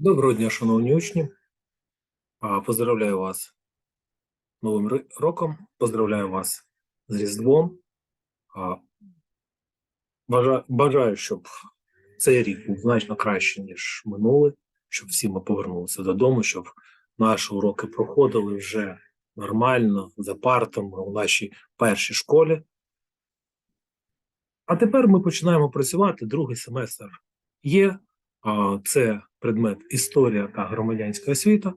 Доброго дня, шановні учні. Поздравляю вас Новим роком. Поздравляю вас з Різдвом. Бажаю, щоб цей рік був значно краще, ніж минулий, щоб всі ми повернулися додому, щоб наші уроки проходили вже нормально, за партами у нашій першій школі. А тепер ми починаємо працювати другий семестр. Є це предмет історія та громадянська освіта.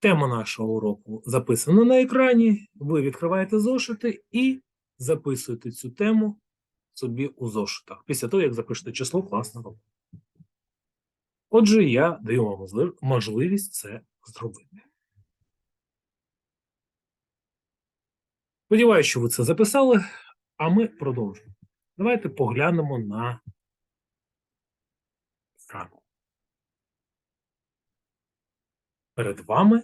Тема нашого уроку записана на екрані. Ви відкриваєте зошити і записуєте цю тему собі у зошитах після того, як запишете число класного. Отже, я даю вам можливість це зробити. Сподіваюся, що ви це записали, а ми продовжуємо. Давайте поглянемо на екран. Перед вами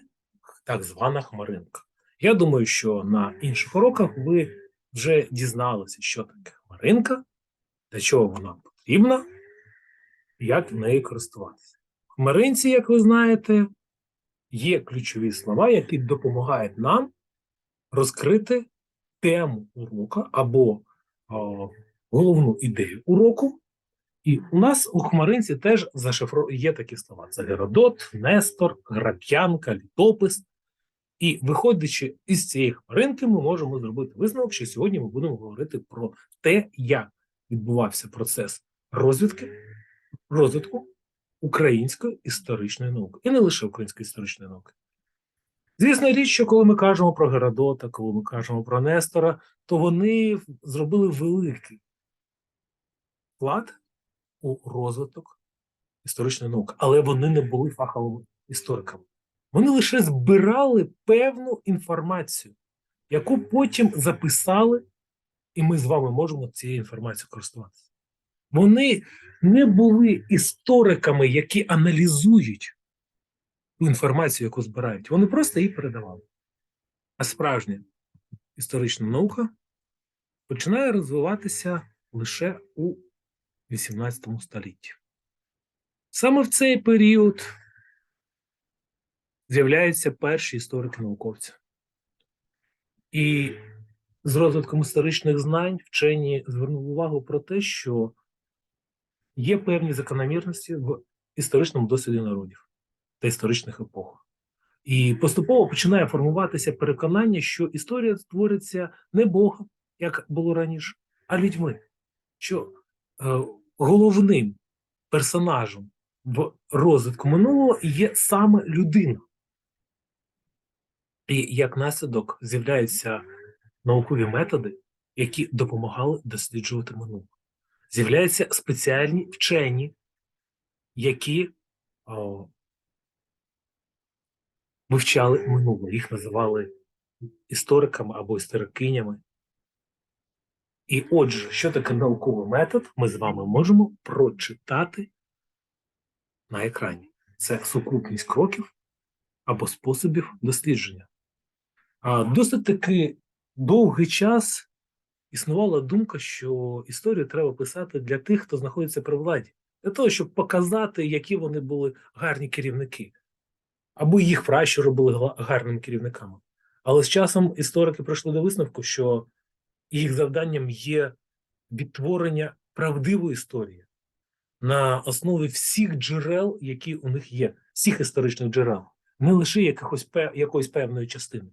так звана хмаринка. Я думаю, що на інших уроках ви вже дізналися, що таке хмаринка, для чого вона потрібна, як нею користуватися. В хмаринці, як ви знаєте, є ключові слова, які допомагають нам розкрити тему урока або о, головну ідею уроку. І у нас у хмаринці теж зашифро... є такі слова: це Геродот, Нестор, Граб'янка, літопис. І виходячи із цієї хмаринки, ми можемо зробити висновок, що сьогодні ми будемо говорити про те, як відбувався процес розвідки, розвитку української історичної науки, і не лише української історичної науки. Звісна річ, що коли ми кажемо про Геродота, коли ми кажемо про Нестора, то вони зробили великий вклад у розвиток історичної науки, але вони не були фаховими істориками. Вони лише збирали певну інформацію, яку потім записали, і ми з вами можемо цією інформацією користуватися. Вони не були істориками, які аналізують ту інформацію, яку збирають. Вони просто її передавали. А справжня історична наука починає розвиватися лише у 18 столітті. Саме в цей період з'являються перші історики-науковці. І з розвитком історичних знань вчені звернули увагу про те, що є певні закономірності в історичному досвіді народів та історичних епох. І поступово починає формуватися переконання, що історія створиться не Богом, як було раніше, а людьми. Що е, головним персонажем в розвитку минулого є саме людина. І як наслідок з'являються наукові методи, які допомагали досліджувати минуле. З'являються спеціальні вчені, які о, вивчали минуле. Їх називали істориками або історикинями. І отже, що таке науковий метод, ми з вами можемо прочитати на екрані. Це сукупність кроків або способів дослідження. А досить таки довгий час існувала думка, що історію треба писати для тих, хто знаходиться при владі, для того, щоб показати, які вони були гарні керівники, або їх пращури були гарними керівниками. Але з часом історики прийшли до висновку, що їх завданням є відтворення правдивої історії на основі всіх джерел, які у них є, всіх історичних джерел, не лише якихось якоїсь певної частини.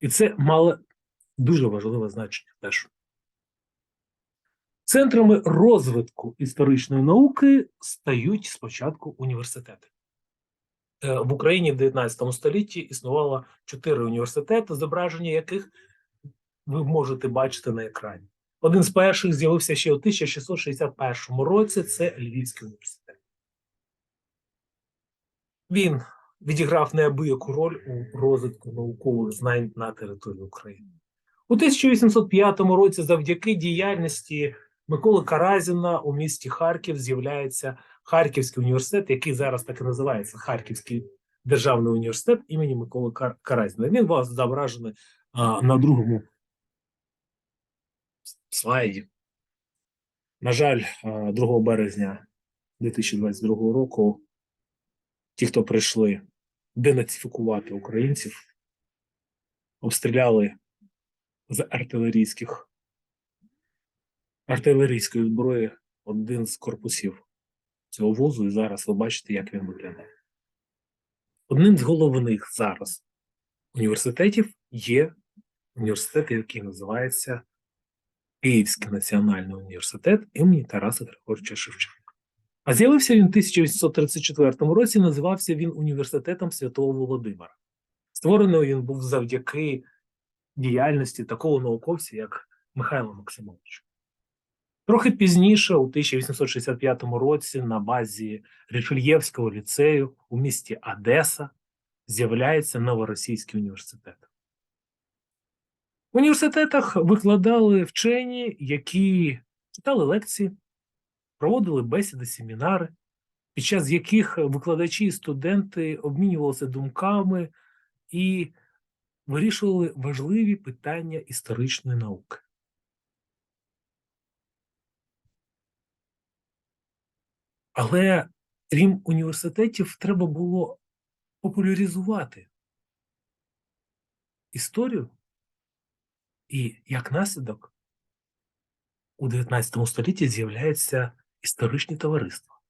І це мало дуже важливе значення теж. Центрами розвитку історичної науки стають спочатку університети. Е, В Україні в 19 столітті існувало чотири університети, зображення яких ви можете бачити на екрані. Один з перших з'явився ще у 1661 році. Це Львівський університет. Він відіграв неабияку роль у розвитку наукових знань на території України. У 1805 році, завдяки діяльності Миколи Каразіна у місті Харків з'являється Харківський університет, який зараз так і називається Харківський державний університет імені Миколи Каразіна. Він вас зображений на другому слайді. На жаль, 2 березня 2022 року ті, хто прийшли денацифікувати українців, обстріляли з артилерійських артилерійської зброї один з корпусів цього возу, і зараз ви бачите, як він виглядає. Одним з головних зараз університетів є університет, який називається Київський національний університет імені Тараса Григоровича Шевченка. А з'явився він у 1834 році, називався він Університетом Святого Володимира. Створений він був завдяки діяльності такого науковця, як Михайло Максимович. Трохи пізніше, у 1865 році, на базі Рішельєвського ліцею у місті Одеса з'являється Новоросійський університет. Університетах викладали вчені, які читали лекції, проводили бесіди, семінари, під час яких викладачі і студенти обмінювалися думками і вирішували важливі питання історичної науки. Але крім університетів, треба було популяризувати історію, і як наслідок у 19 столітті з'являються історичні товариства,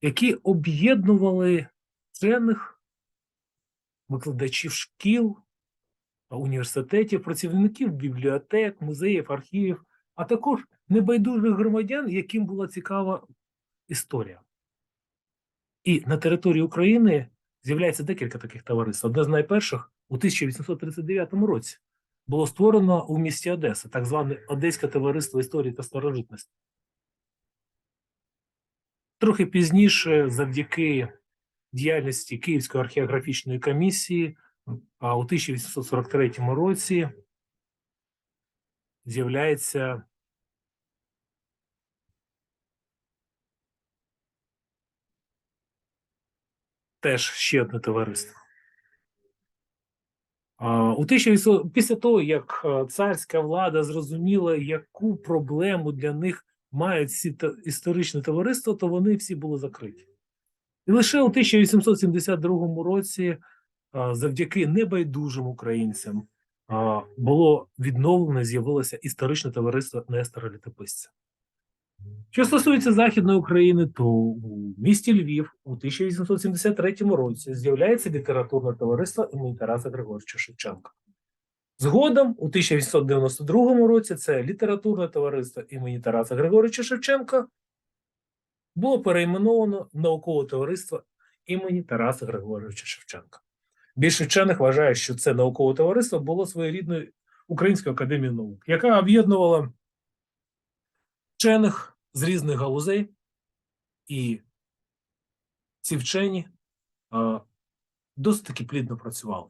які об'єднували вчених, викладачів шкіл, університетів, працівників бібліотек, музеїв, архівів, а також небайдужих громадян, яким була цікава історія. І на території України з'являється декілька таких товариств. Одне з найперших у 1839 році було створено у місті Одеса, так зване Одеське товариство історії та старожитності. Трохи пізніше, завдяки діяльності Київської археографічної комісії, а у 1843 році з'являється теж ще одне товариство. У 1800, після того, як е, царська влада зрозуміла, яку проблему для них мають ці історичні товариства, то вони всі були закриті. І лише у 1872 році, завдяки небайдужим українцям, було відновлено, з'явилося історичне товариство Нестора Літописця. Що стосується Західної України, то місті Львів у 1873 році з'являється літературне товариство імені Тараса Григоровича Шевченка. Згодом, у 1892 році, це літературне товариство імені Тараса Григоровича Шевченка було перейменовано наукове товариство імені Тараса Григоровича Шевченка. Більше вчених вважає, що це наукове товариство було своєрідною Українською академією наук, яка об'єднувала вчених з різних галузей, і ці вчені досить таки плідно працювали.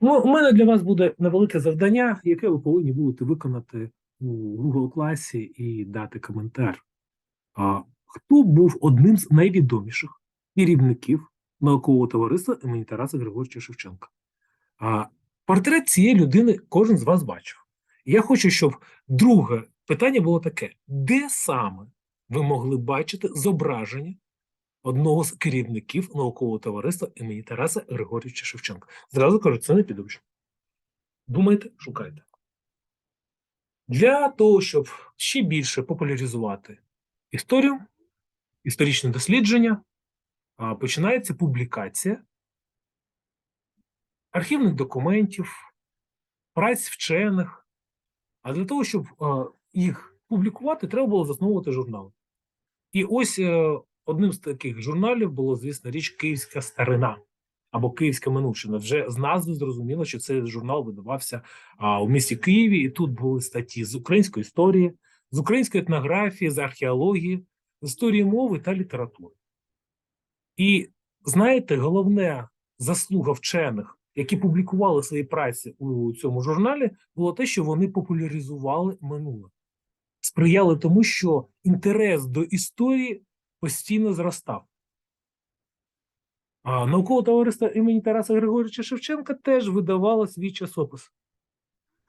У у мене для вас буде невелике завдання, яке ви повинні будете виконати у Google класі і дати коментар. А, хто був одним з найвідоміших керівників наукового товариства імені Тараса Григоровича Шевченка? А, портрет цієї людини кожен з вас бачив. Я хочу, щоб друге питання було таке: де саме ви могли бачити зображення одного з керівників наукового товариства імені Тараса Григорьовича Шевченка? Зразу кажу, це не підручно. Думайте, шукайте. Для того, щоб ще більше популяризувати історію, історичне дослідження, починається публікація архівних документів, праць вчених. А для того, щоб їх публікувати, треба було засновувати журнал. І ось е, одним з таких журналів було, звісно, річ Київська старина або Київська минувшина. Вже з назви зрозуміло, що цей журнал видавався а, у місті Києві, і тут були статті з української історії, з української етнографії, з археології, з історії мови та літератури. І знаєте, головне заслуга вчених, які публікували свої праці у цьому журналі, було те, що вони популяризували минуле, сприяли тому, що інтерес до історії постійно зростав. А наукове товариство імені Тараса Григоровича Шевченка теж видавало свій часопис,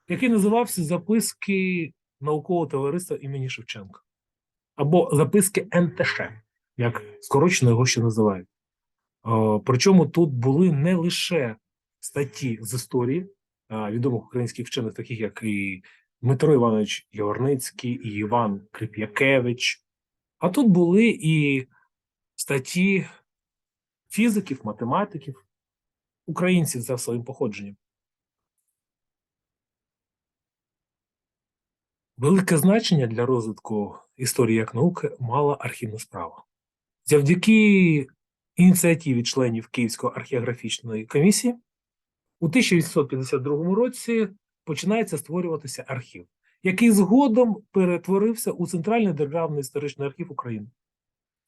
який називався Записки наукового товариства імені Шевченка або записки НТШ, як скорочено його ще називають. Причому тут були не лише статті з історії відомих українських вчених, таких як і Дмитро Іванович Яворницький, і Іван Крип'якевич, а тут були і статті фізиків, математиків, українців за своїм походженням. Велике значення для розвитку історії як науки мала архівна справа. Завдяки ініціативі членів Київської археографічної комісії у 1852 році починається створюватися архів, який згодом перетворився у Центральний державний історичний архів України.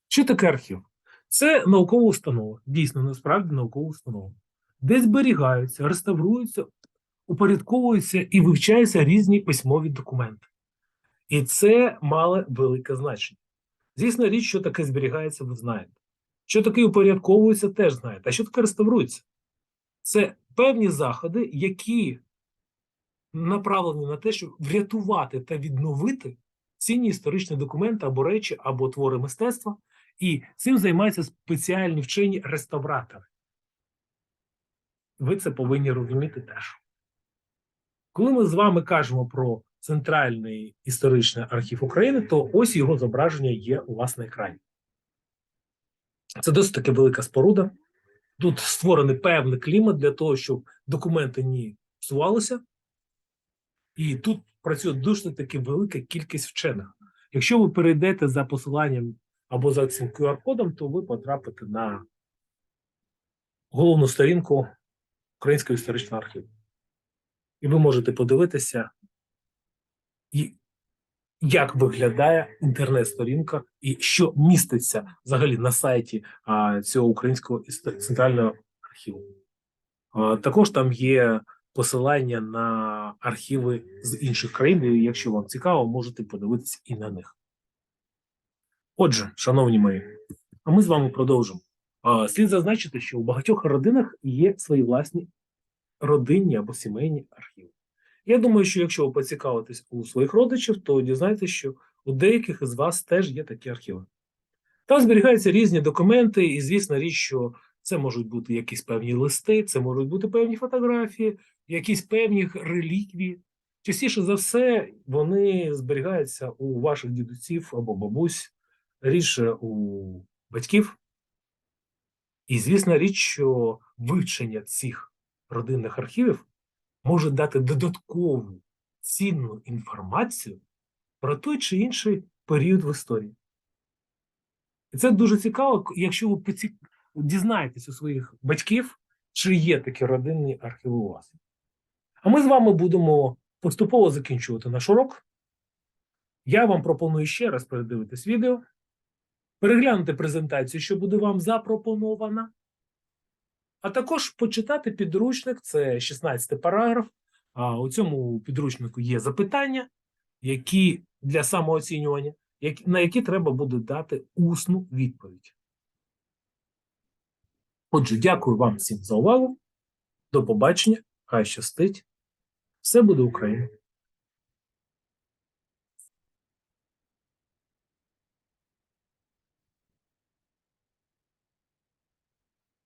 Що таке архів? Це наукова установа, дійсно, насправді наукова установа, де зберігаються, реставруються, упорядковуються і вивчаються різні письмові документи. І це мало велике значення. Звісно, річ, що таке зберігається, ви знаєте. Що таке упорядковується, теж знаєте. А що таке реставрується? Це певні заходи, які направлені на те, щоб врятувати та відновити цінні історичні документи або речі, або твори мистецтва, і цим займаються спеціальні вчені реставратори. Ви це повинні розуміти теж. Коли ми з вами кажемо про Центральний історичний архів України, то ось його зображення є у вас на екрані. Це досить таки велика споруда. Тут створений певний клімат для того, щоб документи не псувалися. І тут працює дуже таки велика кількість вчених. Якщо ви перейдете за посиланням або за цим QR-кодом, то ви потрапите на головну сторінку Українського історичного архіву. І ви можете подивитися, як виглядає інтернет-сторінка, і що міститься взагалі на сайті цього українського центрального архіву. Також там є посилання на архіви з інших країн. і Якщо вам цікаво, можете подивитися і на них. Отже, шановні мої, а ми з вами продовжимо. Слід зазначити, що у багатьох родинах є свої власні родинні або сімейні архіви. Я думаю, що якщо ви поцікавитесь у своїх родичів, то дізнаєтесь, що у деяких із вас теж є такі архіви. Там зберігаються різні документи, і, звісно, річ, що це можуть бути якісь певні листи, це можуть бути певні фотографії, якісь певні реліквії. Частіше за все, вони зберігаються у ваших дідусів або бабусь, рідше у батьків. І, звісно, річ, що вивчення цих родинних архівів може дати додаткову цінну інформацію про той чи інший період в історії. І це дуже цікаво, якщо ви дізнаєтесь у своїх батьків, чи є такі родинні архіви у вас. А ми з вами будемо поступово закінчувати наш урок. Я вам пропоную ще раз передивитись відео, переглянути презентацію, що буде вам запропонована. А також почитати підручник, це 16 параграф. А у цьому підручнику є запитання, які для самооцінювання, на які треба буде дати усну відповідь. Отже, дякую вам всім за увагу. До побачення. Хай щастить. Все буде Україна!